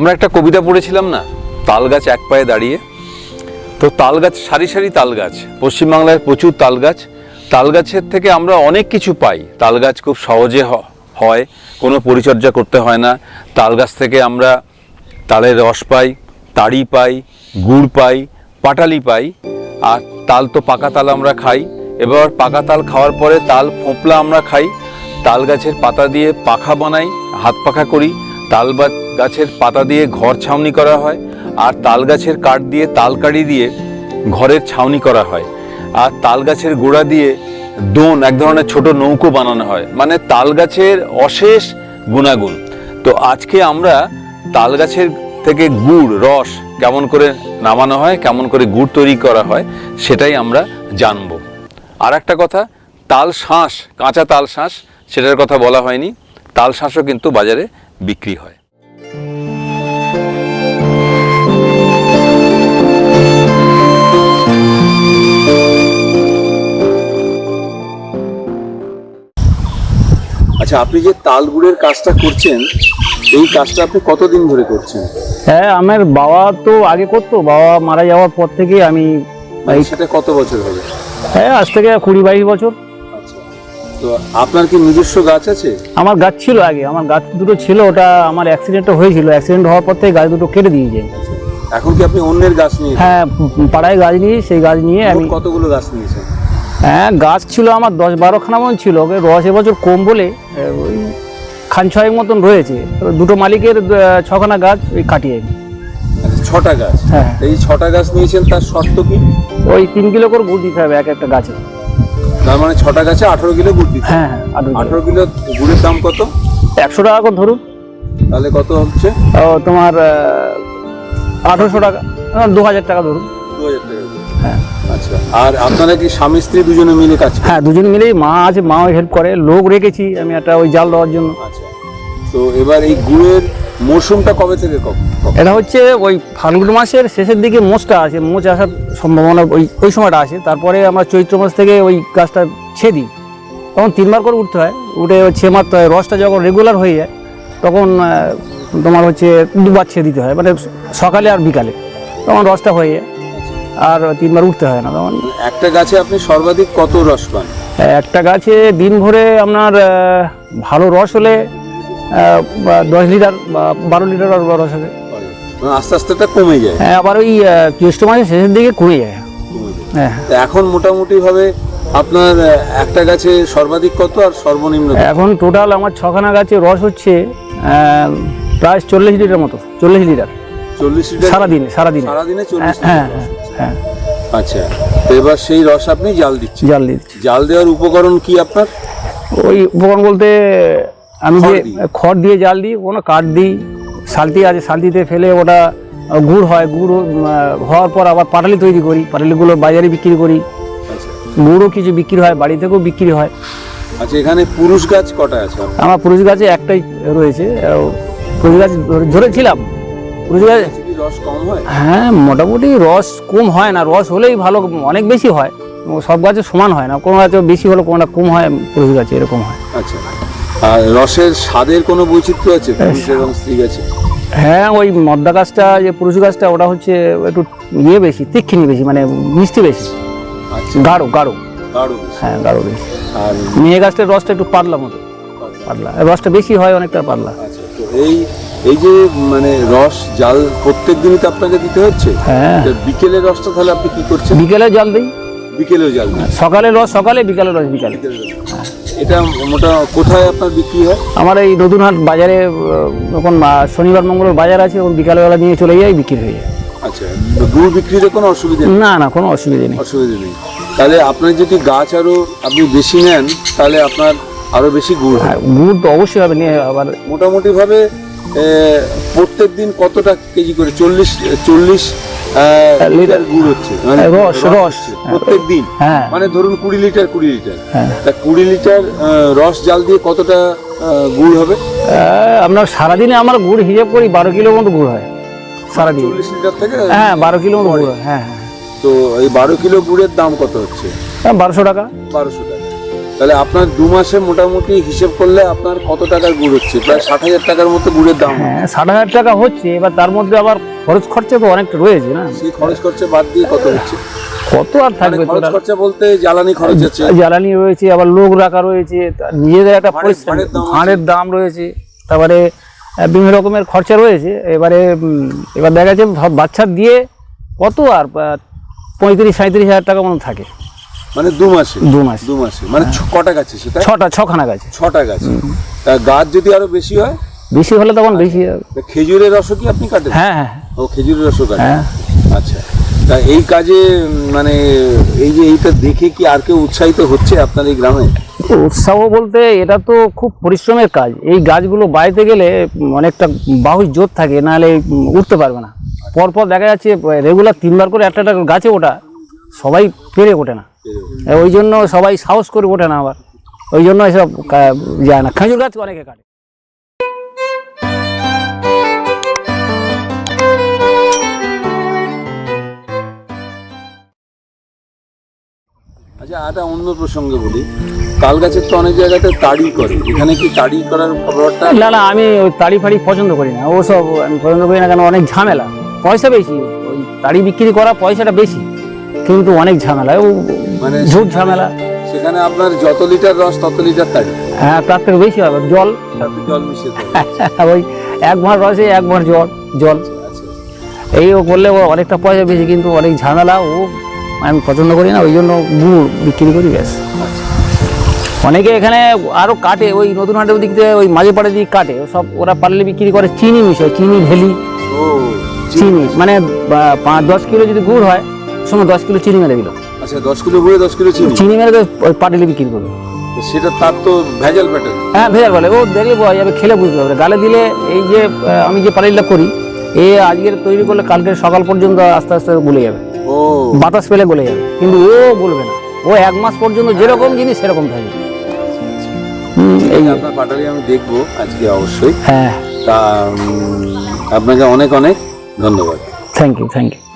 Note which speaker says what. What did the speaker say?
Speaker 1: আমরা একটা কবিতা পড়েছিলাম না? তাল গাছ এক পায়ে দাঁড়িয়ে। তো তাল গাছ সারি সারি তাল গাছ পশ্চিমবাংলায় প্রচুর তাল গাছ তাল গাছের থেকে আমরা অনেক কিছু পাই। তাল গাছ খুব সহজে হয়, কোনো পরিচর্যা করতে হয় না। তাল গাছ থেকে আমরা তালের রস পাই, তাড়ি পাই, গুড় পাই, পাটালি পাই। আর তাল তো পাকা তাল আমরা খাই। এবার পাকা তাল খাওয়ার পরে তাল ফোঁপলা আমরা খাই। তাল গাছের পাতা দিয়ে পাখা বানাই, হাত পাখা করি। তাল বা- গাছের পাতা দিয়ে ঘর ছাউনি করা হয় আর তাল গাছের কাঠ দিয়ে তাল কাড়ি দিয়ে ঘরের ছাউনি করা হয়। আর তাল গাছের গোড়া দিয়ে দোন, এক ধরনের ছোট নৌকো বানানো হয়। মানে তাল গাছের অশেষ গুণাগুণ। তো আজকে আমরা তাল গাছের থেকে গুড়, রস কেমন করে নামানো হয়, কেমন করে গুড় তৈরি করা হয়, সেটাই আমরা জানব। আর একটা কথা, তাল শাঁস, কাঁচা তাল শাঁস, সেটার কথা বলা হয়নি। তাল শাঁসও কিন্তু বাজারে বিক্রি হয়। আচ্ছা আপনি যে তালগুড়ের কাজটা করছেন এই কাজটা আপনি কতদিন ধরে করছেন?
Speaker 2: হ্যাঁ আমার বাবা তো আগে করতো বাবা মারা যাওয়ার পর থেকে আমি এই
Speaker 1: সেটা কত বছর হবে?
Speaker 2: হ্যাঁ আজ থেকে কুড়ি বাইশ বছর।
Speaker 1: আচ্ছা তো আপনার কি নিজস্ব গাছ আছে?
Speaker 2: আমার গাছ ছিল আগে আমার গাছ দুটো ছিল ওটা আমার অ্যাক্সিডেন্টও হয়েছিল। অ্যাক্সিডেন্ট হওয়ার পর থেকে গাছ দুটো কেটে দিয়েছে।
Speaker 1: এখন কি আপনি অন্যের গাছ নিয়ে
Speaker 2: হ্যাঁ পাড়ায় গাছ নিয়ে সেই গাছ নিয়ে আমি
Speaker 1: কতগুলো গাছ নিয়েছেন?
Speaker 2: হ্যাঁ গাছ ছিল আমার দশ বারোখানা মতন ছিল ওকে রস এবছর কম বলে ওই খান ছয়েক মতন রয়েছে। দুটো মালিকের ছখানা গাছ ওই কাটিয়ে
Speaker 1: আচ্ছা, ছটা গাছ?
Speaker 2: হ্যাঁ।
Speaker 1: এই ছটা গাছ নিয়েছেন তার শর্ত কি?
Speaker 2: ওই তিন কিলো করে গুড় দিতে হবে এক একটা গাছে।
Speaker 1: তার মানে ছটা গাছে আঠারো কিলো গুড় দিতে
Speaker 2: হ্যাঁ হ্যাঁ।
Speaker 1: আঠারো কিলো। গুড়ের দাম কত?
Speaker 2: একশো টাকা করে ধরুন।
Speaker 1: তাহলে কত হচ্ছে?
Speaker 2: তোমার আঠারোশো টাকা দু হাজার টাকা ধরুন।
Speaker 1: দু হাজার টাকা।
Speaker 2: হ্যাঁ।
Speaker 1: আচ্ছা। আর আপনারা কি স্বামী স্ত্রী দুজনে মিলে কাজ
Speaker 2: হ্যাঁ দুজন মিলেই মা আছে মাও হেল্প করে লোক রেখেছি আমি একটা ওই জাল দেওয়ার জন্য।
Speaker 1: আচ্ছা। তো এবার এই গুড়ের মরশুমটা কবে থেকে?
Speaker 2: এটা হচ্ছে ওই ফাল্গুন মাসের শেষের দিকে মোচটা আসে মোচ আসার সম্ভাবনা ওই ওই সময়টা আসে। তারপরে আমরা চৈত্র মাস থেকে ওই গাছটা ছেদি তখন তিনবার করে উঠতে হয় উঠে ছে মারতে হয়। রসটা যখন রেগুলার হয়ে যায় তখন তোমার হচ্ছে দুবার ছে দিতে হয়। মানে সকালে আর বিকালে। তখন রসটা হয়ে যায়। আর তিনবার উঠতে হয় না তখন।
Speaker 1: একটা গাছে আপনি সর্বাধিক কত রস পান?
Speaker 2: একটা গাছে দিন ভরে আপনার ভালো রস হলে দশ লিটার বা বারো লিটার রস হবে
Speaker 1: মানে আস্তে আস্তে এটা কমে যায়।
Speaker 2: হ্যাঁ আবার ওই জ্যৈষ্ঠ মাসের শেষের দিকে কমে যায়। হ্যাঁ।
Speaker 1: তো এখন মোটামুটি ভাবে আপনার একটা গাছে সর্বাধিক কত আর সর্বনিম্ন
Speaker 2: এখন টোটাল আমার ছখানা গাছে রস হচ্ছে প্রায় চল্লিশ লিটার মতো চল্লিশ লিটার।
Speaker 1: চল্লিশ লিটার
Speaker 2: সারাদিনে সারাদিনে।
Speaker 1: সারাদিনে চল্লিশ
Speaker 2: হ্যাঁ হ্যাঁ হ্যাঁ
Speaker 1: আচ্ছা তো এবার সেই রস আপনি জাল দিচ্ছেন।
Speaker 2: জাল দিচ্ছি।
Speaker 1: জাল দেওয়ার উপকরণ কি আপনার?
Speaker 2: ওই উপকরণ বলতে আমি যে
Speaker 1: খড় দিয়ে?
Speaker 2: জাল দিই কোনো কাঠ দিই শালতি আছে শালতিতে ফেলে ওটা গুড় হয় গুড় হওয়ার পর আবার পাটালি তৈরি করি পাটালিগুলো বাজারে বিক্রি করি।
Speaker 1: আচ্ছা।
Speaker 2: গুড়ও কিছু বিক্রি হয় বাড়ি থেকেও বিক্রি হয়।
Speaker 1: আচ্ছা এখানে পুরুষ গাছ কটা আছে?
Speaker 2: আমার পুরুষ গাছে একটাই রয়েছে পুরুষ গাছ ধরে- ধরেছিলাম।
Speaker 1: রস কম হয়?
Speaker 2: হ্যাঁ মোটামুটি রস কম হয় না রস হলেই ভালো অনেক বেশি হয়। সব গাছে সমান হয় না কোনো গাছে বেশি হলে কোনোটা কম হয় পুরুষ গাছে এরকম হয়।
Speaker 1: আচ্ছা। আর রসের স্বাদের কোনো বৈচিত্র্য আছে পুরুষ এবং স্ত্রী গাছে?
Speaker 2: হ্যাঁ ওই মদ্দা গাছটা যে পুরুষ গাছটা ওটা হচ্ছে একটু ইয়ে বেশি তীক্ষিণী বেশি মানে মিষ্টি বেশি।
Speaker 1: আচ্ছা।
Speaker 2: গাঢ় গাঢ়।
Speaker 1: গাঢ়
Speaker 2: হ্যাঁ গাঢ় বেশি।
Speaker 1: আর
Speaker 2: মেয়ে গাছটার রসটা একটু পাতলা মতো পাতলা। রসটা বেশি হয় অনেকটা পাতলা।
Speaker 1: আচ্ছা তো এই এই যে মানে রস জাল প্রত্যেক দিনই তো আপনাকে দিতে হচ্ছে?
Speaker 2: হ্যাঁ।
Speaker 1: তো বিকেলের রসটা তাহলে আপনি কি করছেন?
Speaker 2: বিকেলে জল দিই।
Speaker 1: বিকেলেও জাল দিন
Speaker 2: সকালে রস সকালে বিকালে রস বিকালে।
Speaker 1: এটা মোটা কোথায় আপনার বিক্রি হয়?
Speaker 2: আমার এই নতুন হাট বাজারে যখন শনিবার মঙ্গলবার বাজার আছে ওই বিকালবেলা নিয়ে চলে যাই বিক্রি হয়ে যায়।
Speaker 1: আচ্ছা গুড় বিক্রিতে কোনো অসুবিধা নেই?
Speaker 2: না না কোনো অসুবিধা নেই।
Speaker 1: অসুবিধা নেই। তাহলে আপনার যদি গাছ আরও আপনি বেশি নেন তাহলে আপনার আরও বেশি গুড় হয়
Speaker 2: গুড় তো অবশ্যই হবে নিয়ে আবার
Speaker 1: মোটামুটি ভাবে প্রত্যেক দিন কতটা কেজি করে? চল্লিশ চল্লিশ লিটার গুড় হচ্ছে। মানে
Speaker 2: রস, রস।
Speaker 1: প্রত্যেক দিন।
Speaker 2: হ্যাঁ।
Speaker 1: মানে ধরুন কুড়ি লিটার কুড়ি লিটার।
Speaker 2: হ্যাঁ।
Speaker 1: তা কুড়ি লিটার রস জাল দিয়ে কতটা গুড় হবে?
Speaker 2: আপনার সারাদিনে আমার গুড় হিসেব করি বারো কিলো মতো গুড় হয়। সারাদিন।
Speaker 1: চল্লিশ লিটার থেকে
Speaker 2: হ্যাঁ বারো কিলো মতো গুড় হয়। হ্যাঁ হ্যাঁ।
Speaker 1: তো এই বারো কিলো গুড়ের দাম কত হচ্ছে?
Speaker 2: হ্যাঁ বারোশো টাকা।
Speaker 1: বারোশো টাকা। তাহলে আপনার দু মাসে মোটামুটি হিসেব করলে আপনার কত টাকার গুড় হচ্ছে? প্রায় ষাট হাজার টাকার মতো গুড়ের দাম
Speaker 2: হ্যাঁ ষাট হাজার টাকা হচ্ছে এবার তার মধ্যে আবার খরচ খরচা তো অনেকটা রয়েছে না?
Speaker 1: সেই খরচ খরচা বাদ দিয়ে কত হচ্ছে?
Speaker 2: কত আর
Speaker 1: মানে
Speaker 2: থাকবে
Speaker 1: খরচ খরচা বলতে জ্বালানি খরচ আছে
Speaker 2: জ্বালানি রয়েছে আবার লোক রাখা রয়েছে নিজেদের একটা পরিশ্রম
Speaker 1: ভাড়ের দাম
Speaker 2: রয়েছে তারপরে বিভিন্ন রকমের খরচা রয়েছে এবারে এবার দেখা যাচ্ছে বাচ্চা দিয়ে কত আর পঁয়ত্রিশ সাঁত্রিশ হাজার টাকা মতো থাকে।
Speaker 1: মানে দু মাসে?
Speaker 2: দু মাস।
Speaker 1: দু মাসে। মানে ছ- কটা গাছে সেটা?
Speaker 2: ছটা ছখানা গাছে।
Speaker 1: ছটা গাছে। তা গাছ যদি আরও বেশি হয়?
Speaker 2: বেশি হলে তখন বেশি হবে।
Speaker 1: খেজুরের রসও কি আপনি কাটেন?
Speaker 2: হ্যাঁ হ্যাঁ।
Speaker 1: ও খেজুরের রসও কাটেন?
Speaker 2: হ্যাঁ।
Speaker 1: আচ্ছা। তা এই কাজে মানে এই যে এইটা দেখে কি আর কেউ উৎসাহিত হচ্ছে আপনার এই গ্রামে?
Speaker 2: উৎসাহ বলতে এটা তো খুব পরিশ্রমের কাজ। এই গাছগুলো বাড়িতে গেলে অনেকটা বাহুর জোর থাকে নাহলে উঠতে পারবে না। পরপর দেখা যাচ্ছে রেগুলার তিনবার করে একটা একটা গাছে ওঠা সবাই পেরে ওঠে না। ওই জন্য সবাই সাহস করে ওঠে না আবার। ওই জন্য এসব যায় না। খেজুর গাছ অনেকে কাটে।
Speaker 1: আচ্ছা একটা অন্য প্রসঙ্গে বলি। তাল গাছের তো অনেক জায়গাতে তাড়ি করে। এখানে কি তাড়ি করার
Speaker 2: না আমি ওই তাড়ি ফাড়ি পছন্দ করি না। ওসব আমি পছন্দ করি না কেন অনেক ঝামেলা। পয়সা বেশি। ওই তাড়ি বিক্রি করা পয়সাটা বেশি। কিন্তু অনেক ঝামেলা। ও
Speaker 1: মানে
Speaker 2: ঝুট ঝামেলা।
Speaker 1: সেখানে আপনার যত লিটার রস তত লিটার তাড়ি
Speaker 2: হ্যাঁ তার থেকে বেশি হবে জল।
Speaker 1: জল মিশিয়ে
Speaker 2: ওই এক ভাঁড় রসে এক ভাঁড় জল জল।
Speaker 1: আচ্ছা
Speaker 2: এই ও করলে ও অনেকটা পয়সা বেশি কিন্তু অনেক ঝামেলা ও আমি পছন্দ করি না ওই জন্য গুড় বিক্রি করি ব্যাস। অনেকে এখানে আরও কাটে ওই নতুন হাটের দিক থেকে ওই মাঝে পাড়ে দিক কাটে সব ওরা পারলে বিক্রি করে চিনি মিশায় চিনি ভেলি
Speaker 1: ও
Speaker 2: চিনি। মানে পাঁচ দশ কিলো যদি গুড় হয় সময় দশ কিলো চিনি মেরে দিল।
Speaker 1: আচ্ছা দশ কিলো গুঁড়ে দশ কিলো চিনি।
Speaker 2: চিনি মেরে তো পাটিলে বিক্রি করবে
Speaker 1: সেটা তার তো ভেজাল প্যাটার্ন
Speaker 2: হ্যাঁ ভেজাল বলে। ও দেখলে বোঝা যাবে খেলে বুঝতে পারবে গালে দিলে এই যে আমি যে পাটিলটা করি এ আজকের তৈরি করলে কালকে সকাল পর্যন্ত আস্তে আস্তে গলে যাবে।
Speaker 1: ও।
Speaker 2: বাতাস পেলে গলে যাবে। কিন্তু ও বলবে না। ও এক মাস পর্যন্ত যেরকম জিনিস সেরকম থাকবে এই
Speaker 1: এই আপনার পাটালি আমি দেখব আজকে অবশ্যই।
Speaker 2: হ্যাঁ।
Speaker 1: তা আপনাকে অনেক অনেক ধন্যবাদ।
Speaker 2: Thank you thank you.